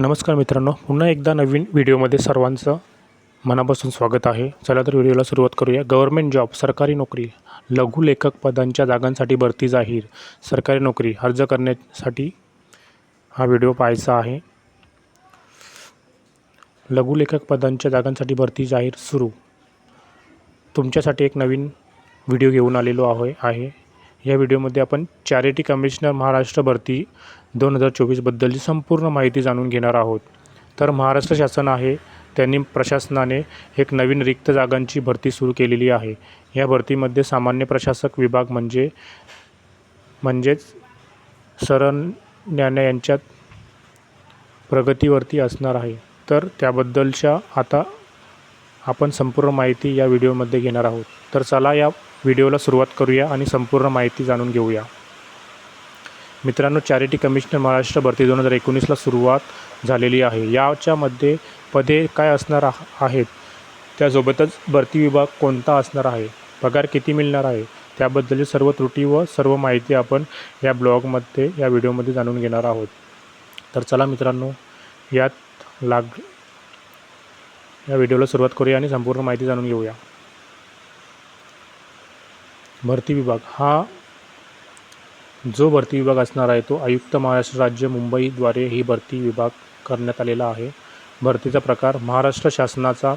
नमस्कार मित्रांनो पुन्हा एकदा नवीन व्हिडिओमध्ये सर्वांचं मनापासून स्वागत आहे. चला तर व्हिडिओला सुरुवात करूया. गव्हर्मेंट जॉब सरकारी नोकरी लघुलेखक पदांच्या जागांसाठी भरती जाहीर सरकारी नोकरी अर्ज करण्यासाठी हा व्हिडिओ पाहायचा आहे. लघुलेखक पदांच्या जागांसाठी भरती जाहीर सुरू. तुमच्यासाठी एक नवीन व्हिडिओ घेऊन आलेलो आहो आहे. या व्हिडिओमध्ये आपण चॅरिटी कमिशनर महाराष्ट्र भरती दोन हजार चोवीसबद्दलची संपूर्ण माहिती जाणून घेणार आहोत. तर महाराष्ट्र शासन आहे त्यांनी प्रशासनाने एक नवीन रिक्त जागांची भरती सुरू केलेली आहे. या भरतीमध्ये सामान्य प्रशासक विभाग म्हणजे म्हणजेच सरन्यान्या यांच्यात प्रगतीवरती असणार आहे. तर त्याबद्दलच्या आता आपण संपूर्ण माहिती या व्हिडिओमध्ये घेणार आहोत. तर चला या व्हिडिओला सुरुवात करूया आणि संपूर्ण माहिती जाणून घेऊया. मित्रांनो चॅरिटी कमिशनर महाराष्ट्र भरती दोन हजार एकोणीसला सुरुवात झालेली आहे. याच्यामध्ये पदे काय असणार आहेत? त्यासोबतच भरती विभाग कोणता असणार आहे? पगार किती मिळणार आहे? त्याबद्दलची सर्व त्रुटी व सर्व माहिती आपण या ब्लॉगमध्ये या व्हिडिओमध्ये जाणून घेणार आहोत. तर चला मित्रांनो यात लाग या व्हिडिओला सुरुवात करूया आणि संपूर्ण माहिती जाणून घेऊया. भरती विभाग. हा जो भरती विभाग असणार आहे तो आयुक्त महाराष्ट्र राज्य मुंबईद्वारे ही भरती विभाग करण्यात आलेला आहे. भरतीचा प्रकार महाराष्ट्र शासनाचा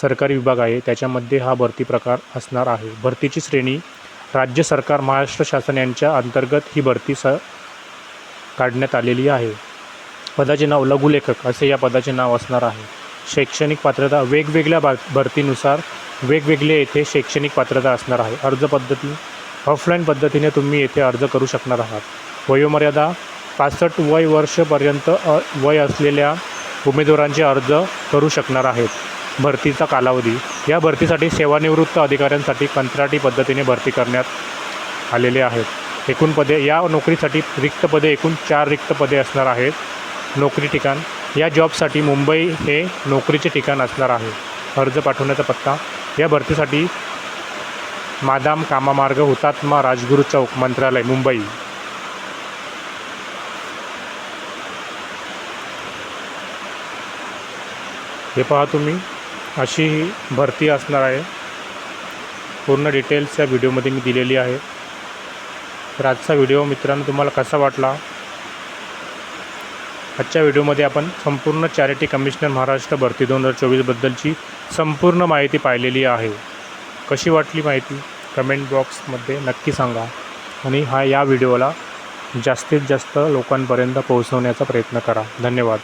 सरकारी विभाग आहे त्याच्यामध्ये हा भरती प्रकार असणार आहे. भरतीची श्रेणी राज्य सरकार महाराष्ट्र शासन यांच्या अंतर्गत ही भरती स काढण्यात आलेली आहे. पदाचे नाव लघुलेखक असे या पदाचे नाव असणार आहे. शैक्षणिक पात्रता वेगवेगळ्या भरतीनुसार वेगवेगळे येथे शैक्षणिक पात्रता असणार आहे. अर्ज पद्धती ऑफलाईन पद्धतीने तुम्ही येथे अर्ज करू शकणार आहात. वयोमर्यादा पासष्ट वय वर्षपर्यंत अ वय असलेल्या उमेदवारांचे अर्ज करू शकणार आहेत. भरतीचा कालावधी. या भरतीसाठी सेवानिवृत्त अधिकाऱ्यांसाठी कंत्राटी पद्धतीने भरती करण्यात आलेले आहेत. एकूण पदे या नोकरीसाठी रिक्त पदे एकूण चार रिक्त पदे असणार आहेत. नोकरी ठिकाण. या जॉबसाठी मुंबई हे नोकरीचे ठिकाण असणार आहे. अर्ज पाठवण्याचा पत्ता या भरतीसाठी मादाम कामामार्ग हुतात्मा राजगुरू चौक मंत्रालय मुंबई. हे पहा तुम्ही अशी ही भरती असणार आहे. पूर्ण डिटेल्स या व्हिडिओमध्ये मी दिलेली आहे. तर आजचा व्हिडिओ मित्रांनो तुम्हाला कसा वाटला? आजच्या व्हिडिओमध्ये आपण संपूर्ण चॅरिटी कमिशनर महाराष्ट्र भरती दोन हजार चोवीसबद्दलची संपूर्ण माहिती पाहिलेली आहे. कशी वाटली माहिती? कमेंट बॉक्समध्ये नक्की सांगा. आणि हा या व्हिडिओला जास्तीत जास्त लोकांपर्यंत पोहोचवण्याचा प्रयत्न करा. धन्यवाद.